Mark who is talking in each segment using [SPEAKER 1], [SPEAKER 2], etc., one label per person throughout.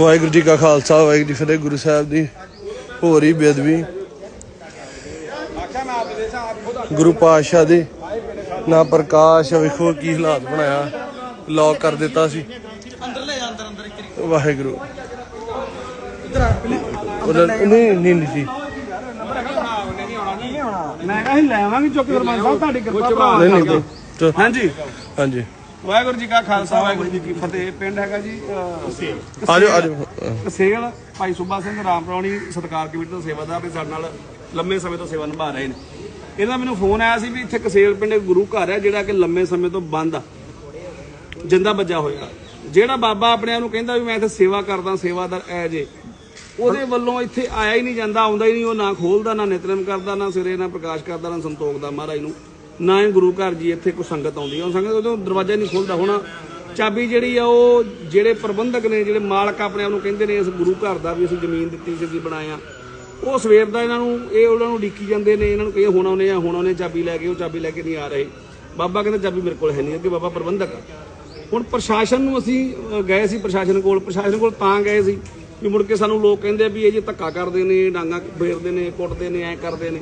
[SPEAKER 1] ਵਾਹਿਗੁਰੂ ਜੀ ਕਾ ਖਾਲਸਾ ਵਾਹਿਗੁਰੂ ਜੀ ਫਤਿਹ ਗੁਰੂ ਸਾਹਿਬ ਦੀ ਹੋ ਰਹੀ ਬੇਦਬੀ ਗੁਰੂ ਪਾਤਸ਼ਾਹ ਦੇ ਨਾ ਪ੍ਰਕਾਸ਼ ਵੇਖੋ ਕੀ ਹਾਲਾਤ ਬਣਾਇਆ ਲੌਕ ਕਰ ਦਿੱਤਾ ਸੀ।
[SPEAKER 2] ਅੰਦਰ ਲੈ ਜਾ ਅੰਦਰ ਅੰਦਰ ਇੱਕ ਵਾਰੀ।
[SPEAKER 1] ਵਾਹਿਗੁਰੂ। ਉਹਦਾ ਨਹੀਂ ਨਹੀਂ ਨਹੀਂ ਜੀ
[SPEAKER 3] ਮੈਂ ਕਿਹਾ ਅਸੀਂ ਲੈ ਆਵਾਂਗੇ ਚੁੱਕ ਸਰਪੰਚ ਸਾਹਿਬ ਤੁਹਾਡੀ ਕਿਰਪਾ ਭਰਾ। ਹਾਂਜੀ।
[SPEAKER 1] ਹਾਂਜੀ।
[SPEAKER 3] ਵਾਹਿਗੁਰੂ ਜੀ ਕਾ ਖਾਲਸਾ ਵਾਹਿਗੁਰੂ ਜੀ ਕੀ ਫਤਿਹ। ਪਿੰਡ ਹੈਗਾ ਜੀ
[SPEAKER 1] ਆਜੋ ਆਜੋ।
[SPEAKER 3] ਕਸੇਲ ਭਾਈ ਸੁੱਬਾ ਸਿੰਘ ਰਾਮਪ੍ਰਾਣੀ ਸਤਕਾਰ ਕਮੇਟੀ ਦਾ ਸੇਵਾਦਾਰ ਨੇ ਸਾਡੇ ਨਾਲ ਲੰਮੇ ਸਮੇਂ ਤੋਂ ਸੇਵਾ ਨਿਭਾ ਰਹੇ ਨੇ। ਇਹਦਾ ਮੈਨੂੰ ਫੋਨ ਆਇਆ ਸੀ ਵੀ ਇੱਥੇ ਕਸੇਲ ਪਿੰਡ ਗੁਰੂ ਘਰ ਹੈ ਜਿਹੜਾ ਕਿ ਲੰਮੇ ਸਮੇਂ ਤੋਂ ਬੰਦ ਆ। ਜਿੰਦਾ ਵੱਜਾ ਹੋਇਆ। ਜਿਹੜਾ ਬਾਬਾ ਆਪਣੇ ਆਪ ਨੂੰ ਕਹਿੰਦਾ ਵੀ ਮੈਂ ਇੱਥੇ ਸੇਵਾ ਕਰਦਾ ਸੇਵਾਦਾਰ ਐ ਜੇ। ਉਹਦੇ ਵੱਲੋਂ ਇੱਥੇ ਆਇਆ ਹੀ ਨਹੀਂ ਜਾਂਦਾ ਆਉਂਦਾ ਹੀ ਨਹੀਂ ਉਹ ਨਾ ਖੋਲਦਾ ਨਾ ਨਿਤਨੇਮ ਕਰਦਾ ਨਾ ਸਿਰੇ ਨਾ ਪ੍ਰਕਾਸ਼ ਕਰਦਾ ਨਾ ਸੰਤੋਖ ਦਾ ਮਹਾਰਾਜ ਨੂੰ। ਨਾ ਹੀ ਗੁਰੂ ਘਰ ਜੀ ਇੱਥੇ ਕੋਈ ਸੰਗਤ ਆਉਂਦੀ ਆ। ਉਹ ਸੰਗਤ ਉਦੋਂ ਦਰਵਾਜ਼ਾ ਨਹੀਂ ਖੋਲਦਾ ਹੁਣ। ਚਾਬੀ ਜਿਹੜੀ ਆ ਉਹ ਜਿਹੜੇ ਪ੍ਰਬੰਧਕ ਨੇ, ਜਿਹੜੇ ਮਾਲਕ ਆਪਣੇ ਆਪ ਨੂੰ ਕਹਿੰਦੇ ਨੇ, ਇਸ ਗੁਰੂ ਘਰ ਦਾ ਵੀ ਅਸੀਂ ਜ਼ਮੀਨ ਦਿੱਤੀ ਸੀ, ਅਸੀਂ ਬਣਾਇਆ ਉਹ ਸਵੇਰ ਦਾ ਇਹਨਾਂ ਨੂੰ, ਇਹ ਉਹਨਾਂ ਨੂੰ ਡੀਕੀ ਜਾਂਦੇ ਨੇ, ਇਹਨਾਂ ਨੂੰ ਕਹੀਏ ਹੁਣ ਆਉਨੇ ਆ, ਹੁਣ ਆਉਨੇ ਚਾਬੀ ਲੈ ਕੇ, ਉਹ ਚਾਬੀ ਲੈ ਕੇ ਨਹੀਂ ਆ ਰਹੇ। ਬਾਬਾ ਕਹਿੰਦਾ ਚਾਬੀ ਮੇਰੇ ਕੋਲ ਹੈ ਨਹੀਂ, ਅੱਗੇ ਬਾਬਾ ਪ੍ਰਬੰਧਕ ਹੁਣ ਪ੍ਰਸ਼ਾਸਨ ਨੂੰ ਅਸੀਂ ਗਏ ਸੀ ਪ੍ਰਸ਼ਾਸਨ ਕੋਲ ਪ੍ਰਸ਼ਾਸਨ ਕੋਲ ਤਾਂ ਗਏ ਸੀ ਵੀ ਮੁੜ ਕੇ ਸਾਨੂੰ ਲੋਕ ਕਹਿੰਦੇ ਆ ਵੀ ਇਹ ਜੇ ਧੱਕਾ ਕਰਦੇ ਨੇ, ਡਾਂਗਾ ਫੇਰਦੇ ਨੇ, ਕੁੱਟਦੇ ਨੇ, ਐ ਕਰਦੇ ਨੇ।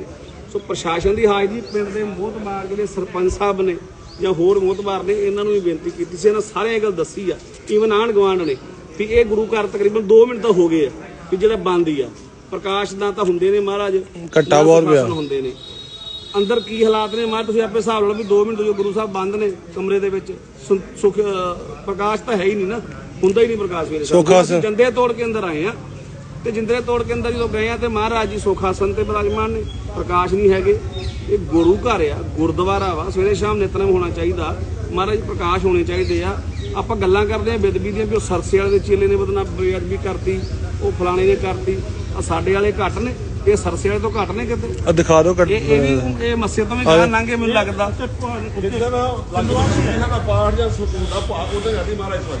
[SPEAKER 3] ਸੋ ਪ੍ਰਸ਼ਾਸਨ ਦੀ ਹਾਜ਼ਰੀ ਪਿੰਡ ਦੇ ਮੋਹਤਬਾਰ ਜਿਹੜੇ ਸਰਪੰਚ ਸਾਹਿਬ ਨੇ ਜਾਂ ਹੋਰ ਮੋਹਤਬਾਰ ਨੇ ਇਹਨਾਂ ਨੂੰ ਵੀ ਬੇਨਤੀ ਕੀਤੀ ਸੀ। ਇਹਨਾਂ ਸਾਰਿਆਂ ਇਹ ਗੱਲ ਦੱਸੀ ਆ ਈਵਨ ਆਂਢ ਗੁਆਂਢ ਨੇ ਵੀ ਇਹ ਗੁਰੂ ਘਰ ਤਕਰੀਬਨ 2 ਮਿੰਟ ਤਾਂ ਹੋ ਗਏ ਆ ਵੀ ਜਿਹੜਾ ਬੰਦ ਹੀ ਆ। ਪ੍ਰਕਾਸ਼ ਦਾ ਤਾਂ ਹੁੰਦੇ ਨੇ ਮਹਾਰਾਜ
[SPEAKER 1] ਘੱਟਾ ਬਹੁਤ ਪਿਆ।
[SPEAKER 3] ਹੁੰਦੇ ਨੇ। ਅੰਦਰ ਕੀ ਹਾਲਾਤ ਨੇ? ਮਾਰ ਤੁਸੀਂ ਆਪੇ ਹਿਸਾਬ ਲਾ ਲਓ ਵੀ 2 ਮਿੰਟ ਜੋ ਗੁਰੂ ਸਾਹਿਬ ਬੰਦ ਨੇ ਕਮਰੇ ਦੇ ਵਿੱਚ। ਸੁਖ ਪ੍ਰਕਾਸ਼ ਤਾਂ ਹੈ ਹੀ ਨਹੀਂ ਨਾ। ਹੁੰਦਾ ਹੀ ਨਹੀਂ ਪ੍ਰਕਾਸ਼ ਮੇਰੇ। ਅਸੀਂ ਜੰਦੇ ਤੋੜ ਕੇ ਅੰਦਰ ਆਏ ਆ। ਤੇ ਜਿੰਦਰੇ ਤੋੜ ਕੇ ਅੰਦਰ ਜਦੋਂ ਗਏ ਆ ਤੇ ਮਹਾਰਾਜ ਜੀ ਸੁਖਾਸਨ ਤੇ ਬਿਰਾਜਮਾਨ ਨੇ, ਪ੍ਰਕਾਸ਼ ਨਹੀਂ ਹੈਗੇ। ਇਹ ਗੁਰੂ ਘਰ ਆ, ਗੁਰਦੁਆਰਾ ਵਾ, ਸਵੇਰੇ ਸ਼ਾਮ ਨਿਤਨੇਮ ਹੋਣਾ ਚਾਹੀਦਾ। ਮਹਾਰਾਜ ਪ੍ਰਕਾਸ਼ ਹੋਣੇ ਚਾਹੀਦੇ ਆ। ਆਪਾਂ ਗੱਲਾਂ ਕਰਦੇ ਆ ਬੇਦਬੀ ਦੀਆਂ ਵੀ ਉਹ ਸਰਸੇ ਵਾਲੇ ਦੇ ਚੇਲੇ ਨੇ ਬਦਨਾ ਬੇਅਦਬੀ ਕਰਤੀ, ਉਹ ਫਲਾਣੇ ਨੇ ਕਰਤੀ। ਆ ਸਾਡੇ ਵਾਲੇ ਘੱਟ ਨੇ। ਇਹ ਸਰਸੇ ਵਾਲੇ ਤੋਂ ਘੱਟ ਨੇ ਕਿਤੇ?
[SPEAKER 1] ਆ ਦਿਖਾ ਦਿਓ ਕੱਟ
[SPEAKER 3] ਇਹ ਇਹ ਵੀ ਇਹ ਮੱਸੇ ਤੋਂ ਵੀ ਗਾਂ ਲੰਘੇ ਮੈਨੂੰ ਲੱਗਦਾ।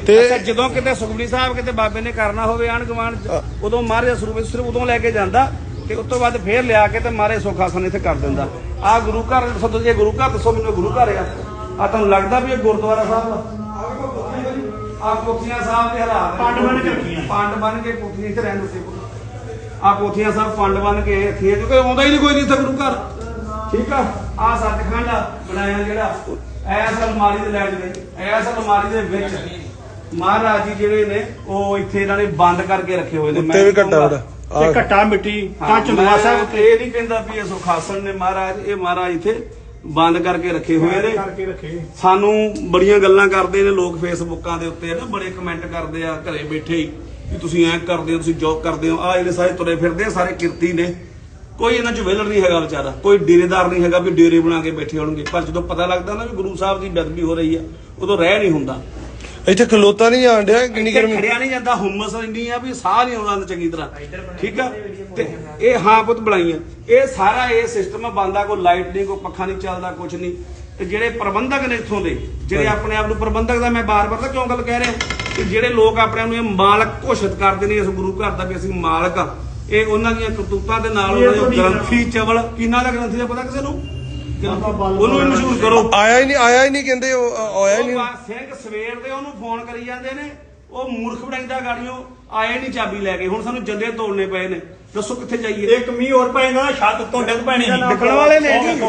[SPEAKER 1] ਤੇ
[SPEAKER 3] ਅੱਛਾ ਜਦੋਂ ਕਿਤੇ ਸੁਖਬਰੀ ਸਾਹਿਬ ਕਿਤੇ ਬਾਬੇ ਨੇ ਕਰਨਾ ਹੋਵੇ ਆਣ ਗਵਾਣ ਉਦੋਂ ਮਹਾਰਾਜ ਸਰੂਪ ਸਿਰਫ ਉਦੋਂ ਲੈ ਕੇ ਜਾਂਦਾ ਤੇ ਉਸ ਤੋਂ ਬਾਅਦ ਫੇਰ ਲਿਆ ਕੇ ਤੇ ਮਾਰੇ ਸੁਖਾਸਨ ਇੱਥੇ ਕਰ ਦਿੰਦਾ। ਆ ਗੁਰੂ ਘਰ ਦੱਸੋ ਜੇ ਗੁਰੂ ਘਰ ਦੱਸੋ ਮੈਨੂੰ ਗੁਰੂ ਘਰ ਆ। ਆ ਤੁਹਾਨੂੰ ਲੱਗਦਾ ਵੀ ਇਹ ਗੁਰਦੁਆਰਾ ਸਾਹਿਬ ਆ? ਆ ਕੋਠੀਆਂ ਸਾਹਿਬ ਦੇ ਹਾਲਾਤ ਪੰਡ ਬਣ ਕੇ ਰੱਖੀਆਂ। ਪੰਡ ਬਣ ਕੇ ਕੋਠੀਆਂ ਇੱਥੇ ਰਹਿੰਦੇ ਸੀ। ਆ ਕੋਠੀਆਂ ਸਾਹਿਬ ਪੰਡ ਬਣ ਕੇ ਇੱਥੇ ਕਿਉਂਕਿ ਆਉਂਦਾ ਹੀ ਨਹੀਂ ਕੋਈ ਨਹੀਂ ਇੱਥੇ ਗੁਰੂ ਘਰ। ਠੀਕ ਆ? ਆ ਸੱਚਖੰਡ ਬਣਾਇਆ ਜਿਹੜਾ ਐਸ ਅਲਮਾਰੀ ਦੇ ਲੈਟ ਗਏ ਐਸ ਅਲਮਾਰੀ ਦੇ ਵਿੱਚ ਮਹਾਰਾਜ ਜੀ ਜਿਹੜੇ ਨੇ ਉਹ ਇੱਥੇ ਇਹਨਾਂ ਨੇ ਬੰਦ ਕਰਕੇ ਰੱਖੇ ਹੋਏ ਨੇ
[SPEAKER 1] ਉੱਤੇ ਵੀ ਘੱਟਾ ਬੜਾ।
[SPEAKER 2] ਤੇ ਘੱਟਾ ਮਿੱਟੀ ਤਾਂ ਚੰਦਵਾ ਸਾਹਿਬ
[SPEAKER 3] ਇਹ ਨਹੀਂ ਕਹਿੰਦਾ ਵੀ ਇਹ ਸੁਖਾਸਨ ਨੇ ਮਹਾਰਾਜ ਇਹ ਮਹਾਰਾਜ ਇੱਥੇ ਬੰਦ ਕਰਕੇ ਰੱਖੇ ਹੋਏ ਨੇ। ਸਾਨੂੰ ਬੜੀਆਂ ਗੱਲਾਂ ਕਰਦੇ ਨੇ ਲੋਕ ਫੇਸਬੁੱਕਾਂ ਦੇ ਉੱਤੇ ਨਾ ਬੜੇ ਕਮੈਂਟ ਕਰਦੇ ਆ ਘਰੇ ਬੈਠੇ ਹੀ। ਵੀ ਤੁਸੀਂ ਐਂ ਕਰਦੇ ਹੋ ਤੁਸੀਂ ਜੋਬ ਕਰਦੇ ਹੋ ਆ ਜਿਹੜੇ ਸਾਰੇ ਤੁਰੇ ਫਿਰਦੇ ਆ ਸਾਰੇ ਕਿਰਤੀ ਨੇ। ਕੋਈ ਇਹਨਾਂ ਚ ਵੇਲਰ ਨਹੀਂ ਹੈਗਾ ਵਿਚਾਰਾ ਕੋਈ ਡੇਰੇਦਾਰ ਨਹੀਂ ਹੈਗਾ ਵੀ ਡੇਰੇ ਬਣਾ ਕੇ ਬੈਠੇ ਹੋਣਗੇ। ਪਰ ਜਦੋਂ ਪਤਾ ਲੱਗਦਾ ਨਾ ਵੀ ਗੁਰੂ ਸਾਹਿਬ ਦੀ ਬੇਅਦਬੀ ਹੋ ਰਹੀ ਆ ਉਦੋਂ ਰਹਿ ਨਹੀਂ ਹੁੰਦਾ।
[SPEAKER 1] ਇੱਥੇ ਖਲੋਤਾ ਨਹੀਂ ਆਣ ਡਿਆ ਕਿੰਨੀ ਗਰਮੀ।
[SPEAKER 3] ਖੜਿਆ ਨਹੀਂ ਜਾਂਦਾ ਹੁਮਸ ਇੰਨੀ ਆ ਵੀ ਸਾਹ ਨਹੀਂ ਆਉਂਦਾ ਚੰਗੀ ਤਰ੍ਹਾਂ। ਠੀਕ ਆ? ਤੇ ਇਹ ਹਾਂ ਪੁੱਤ ਬਣਾਈਆਂ। ਇਹ ਸਾਰਾ ਇਹ ਸਿਸਟਮ ਬੰਦਾ ਕੋਈ ਲਾਈਟ ਨਹੀਂ ਕੋਈ ਪੱਖਾ ਨਹੀਂ ਚੱਲਦਾ ਕੁਝ ਨਹੀਂ। ਤੇ ਜਿਹੜੇ ਪ੍ਰਬੰਧਕ ਨੇ ਇੱਥੋਂ ਦੇ ਜਿਹੜੇ ਆਪਣੇ ਆਪ ਨੂੰ ਪ੍ਰਬੰਧਕ ਦਾ ਮੈਂ ਬਾਰ-ਬਾਰ ਤਾਂ ਕਿਉਂ ਗੱਲ ਕਹਿ ਰਿਹਾ? ਕਿ ਜਿਹੜੇ ਲੋਕ ਆਪਣੇ ਆਪ ਨੂੰ ਇਹ ਮਾਲਕ ਘੋਸ਼ਿਤ ਕਰਦੇ ਨੇ ਇਸ ਗੁਰੂ ਘਰ ਦਾ ਵੀ ਅਸੀਂ ਮਾਲਕ ਆ। ਇਹ ਉਹਨਾਂ ਦੀਆਂ ਕਰਤੂਤਾਂ ਦੇ ਨਾਲ ਉਹਨਾਂ ਦੇ ਗ੍ਰੰਥੀ ਚਵਲ ਕਿਹਨਾਂ ਦਾ ਗ੍ਰੰਥੀ ਦਾ ਪਤਾ ਕਿਸੇ ਨੂੰ? ਉਹਨੂੰ ਵੀ ਮਸ਼ਹੂਰ ਕਰੋ।
[SPEAKER 1] ਆਇਆ ਹੀ ਨਹੀਂ ਆਇਆ ਹੀ ਨਹੀਂ ਕਹਿੰਦੇ ਉਹ ਆਇਆ ਹੀ ਨਹੀਂ।
[SPEAKER 3] ਸਿੰਘ ਸਵੇਰ ਦੇ ਉਹਨੂੰ ਫੋਨ ਕਰੀ ਜਾਂਦੇ ਨੇ। ਉਹ ਮੂਰਖ ਬਣਾਈਦਾ ਗਾੜੀਆਂ ਆਏ ਨਹੀਂ ਚਾਬੀ ਲੈ ਕੇ ਹੁਣ ਸਾਨੂੰ ਜੰਦੇ ਤੋੜਨੇ ਪਏ ਨੇ ਦੱਸੋ ਕਿੱਥੇ ਜਾਈਏ
[SPEAKER 2] ਇੱਕ ਮੀਂਹ ਹੋਰ ਪੈਂਦਾ ਛੱਤ ਉੱਤੋਂ ਡਿੱਗ ਪੈਣੀ ਸੀ।
[SPEAKER 3] ਡਿੱਗਣ ਵਾਲੇ ਨੇ ਜੀ।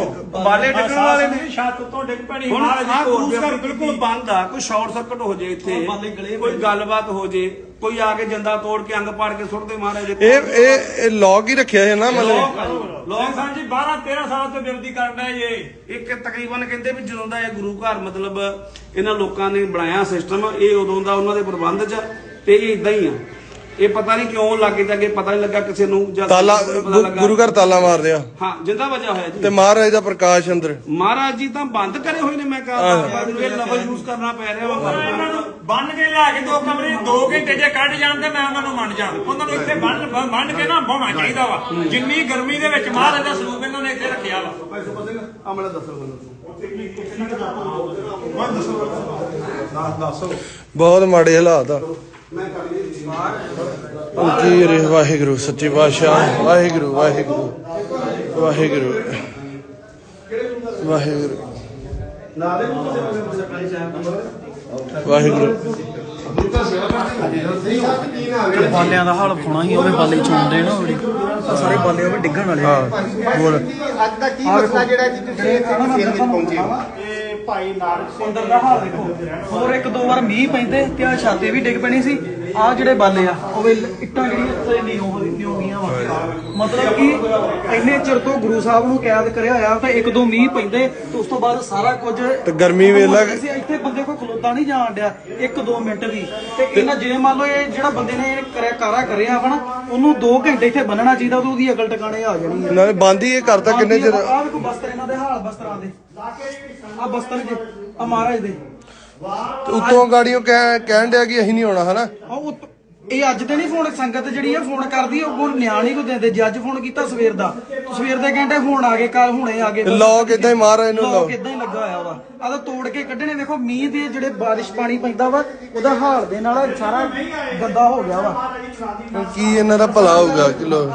[SPEAKER 3] ਬਾਲੇ ਡਿੱਗਣ ਵਾਲੇ ਨੇ।
[SPEAKER 2] ਛੱਤ ਉੱਤੋਂ ਡਿੱਗ ਪੈਣੀ
[SPEAKER 3] ਹੁਣ ਆਹ ਘਰ
[SPEAKER 2] ਬੇਅਦਬੀ
[SPEAKER 3] ਬਿਲਕੁਲ ਬੰਦ ਆ ਕੋਈ ਸ਼ਾਰਟ ਸਰਕਟ ਹੋ ਜੇ ਇੱਥੇ ਕੋਈ ਗੱਲਬਾਤ ਹੋ ਜੇ ਕੋਈ ਆ ਕੇ ਜੰਦਾ ਤੋੜ ਕੇ ਅੰਗ ਪਾੜ ਕੇ ਸੁੱਟ ਦੇ ਮਹਾਰਾਜ ਦੇ
[SPEAKER 1] ਇਹ ਇਹ ਇਹ ਲੌਕ ਹੀ ਰੱਖਿਆ ਹੈ ਨਾ ਮਤਲਬ।
[SPEAKER 2] ਲੋਕ ਸਾਹਿਬ ਜੀ 12 13 ਸਾਲਾਂ ਤੋਂ ਬੇਅਦਬੀ ਕਰਦਾ ਇਹ।
[SPEAKER 3] ਇੱਕ ਤਕਰੀਬਨ ਕਹਿੰਦੇ ਵੀ ਜਦੋਂ ਦਾ ਇਹ ਗੁਰੂ ਘਰ ਮਤਲਬ ਇਹਨਾਂ ਲੋਕਾਂ ਨੇ ਬਣਾਇਆ ਸਿਸਟਮ ਇਹ ਉਦੋਂ ਦਾ ਉਹਨਾਂ ਦੇ ਪ੍ਰਬੰਧ 'ਚ ਤੇ ਇਹ ਇਦਾਂ ਹੀ ਆ। ਇਹ ਪਤਾ ਨਹੀਂ ਕਿਉਂ ਲੱਗੇ ਤੇ ਅੱਗੇ ਪਤਾ ਨਹੀਂ ਲੱਗਾ ਕਿਸੇ ਨੂੰ ਜਾਂ
[SPEAKER 1] ਤਾਲਾ
[SPEAKER 3] ਕਿਸੇ ਨੂੰ ਪਤਾ
[SPEAKER 1] ਗੁ-
[SPEAKER 3] ਲੱਗਾ।
[SPEAKER 1] ਗੁਰੂ ਘਰ ਤਾਲਾ ਮਾਰਦੇ ਆ।
[SPEAKER 3] ਹਾਂ ਜਿੰਦਾ ਵਜਾ ਹੋਇਆ
[SPEAKER 1] ਤੇ
[SPEAKER 3] ਜੀ
[SPEAKER 1] ਮਹਾਰਾਜ ਦਾ ਪ੍ਰਕਾਸ਼ ਅੰਦਰ।
[SPEAKER 3] ਮਹਾਰਾਜ ਜੀ ਤਾਂ ਬੰਦ ਕਰੇ ਹੋਏ ਨੇ ਮੈਂ ਕਹਾਂ ਮੈਨੂੰ ਇਹ ਲਫ਼ਜ਼ ਯੂਜ਼ ਕਰਨਾ ਪੈ ਰਿਹਾ ਵਾ।
[SPEAKER 2] ਇਹਨਾਂ ਨੂੰ ਬੰਨ ਕੇ ਲਿਆ ਕੇ ਦੋ ਕਮਰੇ 2 ਘੰਟੇ ਜੇ ਕੱਢ ਜਾਣ ਤੇ ਮੈਂ ਉਹਨਾਂ ਨੂੰ ਮੰਨ ਜਾ ਉਹਨਾਂ ਨੂੰ ਇੱਥੇ ਬੰਨ ਬੰਨ ਕੇ ਨਾ ਬਹਾਉਣਾ ਚਾਹੀਦਾ ਵਾ। ਜਿੰਨੀ ਗਰਮੀ ਦੇ ਵਿੱਚ ਮਹਾਰਾਜ ਦਾ ਸਰੂਪ ਇਹਨਾਂ ਨੇ ਇੱਥੇ ਰੱਖਿਆ ਵਾ।
[SPEAKER 1] ਬਹੁਤ ਮਾੜੇ ਹਾਲਾਤ ਆ। ਕੀ ਰੇ ਵਾਹਿਗੁਰੂ ਸੱਚੀ ਪਾਤਸ਼ਾਹ ਵਾਹਿਗੁਰੂ ਵਾਹਿਗੁਰੂ ਵਾਹਿਗੁਰੂ। ਵਾਹਿਗੁਰੂ। ਵਾਹਿਗੁਰੂ।
[SPEAKER 4] ਬਾਲਿਆਂ ਦਾ ਹਾਲ ਵਿਖਾਉਣਾ ਸੀ ਉਹਦੇ ਬਾਲੇ ਚੋਂਦੇ ਨਾ ਉਹਦੀ ਆਹ ਸਾਰੇ ਬਾਲੇ ਉਹ ਡਿੱਗਣ ਵਾਲੇ ਆ।
[SPEAKER 1] ਹਾਂ ਬੋਲ
[SPEAKER 5] ਅੱਜ ਦਾ ਕੀ ਮਸਲਾ ਜਿਹੜਾ ਜੀ ਤੁਸੀਂ ਇੱਥੇ ਸੇਲ ਵਿੱਚ ਪਹੁੰਚੇ ਹੋ?
[SPEAKER 4] ਅੰਦਰ ਦਾ ਹਾਲ ਦੇਖੋ। ਹੋਰ ਇੱਕ ਦੋ ਵਾਰ ਮੀਂਹ ਪੈਂਦੇ ਤੇ ਆ ਛਾਤੇ ਵੀ ਡਿੱਗ ਪੈਣੀ ਸੀ। ਆ ਜਿਹੜੇ ਬਾਲੇ ਆ ਉਹ ਵੇ ਇੱਟਾਂ ਜਿਹੜੀਆਂ ਨਹੀਂ ਹੋ ਨਹੀਂ ਗਈਆਂ ਵਾ। ਮਤਲਬ ਕਿ ਇੰਨੇ ਚਿਰ ਤੋਂ ਗੁਰੂ ਸਾਹਿਬ ਨੂੰ ਕੈਦ ਕਰਿਆ ਹੋਇਆ ਤਾਂ ਇੱਕ ਦੋ ਮੀਂਹ ਪੈਂਦੇ ਤੇ ਉਸ ਤੋਂ ਬਾਅਦ ਸਾਰਾ ਕੁਝ
[SPEAKER 1] ਤੇ ਗਰਮੀ ਵੇਲਾ
[SPEAKER 4] ਇੱਥੇ ਬੰਦੇ ਕੋਈ ਖਲੋਤਾ ਨਹੀਂ ਜਾਣ ਡਿਆ ਇੱਕ ਦੋ ਮਿੰਟ ਵੀ। ਤੇ ਇਹਨਾਂ ਜੇ ਮੰਨ ਲਓ ਇਹ ਜਿਹੜਾ ਬੰਦੇ ਨੇ ਇਹ ਕਰਿਆ ਕਾਰਾ ਕਰਿਆ ਵਾ ਨਾ ਉਹਨੂੰ 2 ਘੰਟੇ ਇੱਥੇ ਬੰਨਣਾ ਚਾਹੀਦਾ ਤੇ ਉਹਦੀ ਅਕਲ ਟਿਕਾਣੇ ਆ ਜਾਣੀ
[SPEAKER 1] ਨਾਲੇ ਬੰਦ ਹੀ ਇਹ ਕਰਤਾ ਕਿੰਨੇ ਚਿਰ
[SPEAKER 4] ਆ ਵੇਖੋ ਬਸਤਰ ਇਹਨਾਂ ਦੇ ਹਾਲ ਬਸਤਰਾਂ ਦੇ। ਆ ਬਸਤਰ ਜੇ ਆ ਮਹਾਰਾਜ ਦੇ।
[SPEAKER 1] ਉਤੋਂ ਗਾੜੀਆਂ ਕਹਿ- ਕਹਿਣ ਡਿਆ ਕਿ ਅਸੀਂ ਨਹੀਂ ਆਉਣਾ ਹਨਾ?
[SPEAKER 4] ਉਹ ਤ- ਇਹ ਅੱਜ ਤੇ ਨਹੀਂ ਫੋਨ ਸੰਗਤ ਜਿਹੜੀ ਆ ਫੋਨ ਕਰਦੀ ਆ, ਉਹ ਕੋਲ ਨਿਆਣ ਕੋ ਦਿੰਦੇ। ਜੇ ਅੱਜ ਫੋਨ ਕੀਤਾ ਸਵੇਰ ਦਾ ਸਵੇਰ ਦੇ ਘੰਟੇ ਫੋਨ ਆ ਗਏ ਕੱਲ ਹੁਣੇ ਆ ਗਏ।
[SPEAKER 1] ਲੋਕ ਇਦਾਂ ਹੀ ਮਾਰ ਰਹੇ ਨੂੰ
[SPEAKER 4] ਲੋਕ।
[SPEAKER 1] ਲੋਕ
[SPEAKER 4] ਇਦਾਂ ਹੀ ਲੱਗਾ ਹੋਇਆ ਵਾ। ਆ ਤਾਂ ਤੋੜ ਕੇ ਕੱਢਣੇ ਦੇਖੋ ਮੀਂਹ ਦੇ ਜਿਹੜੇ ਬਾਰਿਸ਼ ਪਾਣੀ ਪੈਂਦਾ ਵਾ ਉਹਦਾ ਹਾਲ ਦੇ ਨਾਲ ਸਾਰਾ ਗੰਦਾ ਹੋ ਗਿਆ ਵਾ।
[SPEAKER 1] ਹੁਣ ਕੀ ਇਹਨਾਂ ਦਾ ਭਲਾ ਹੋਊਗਾ ਕਿ ਲੋਕ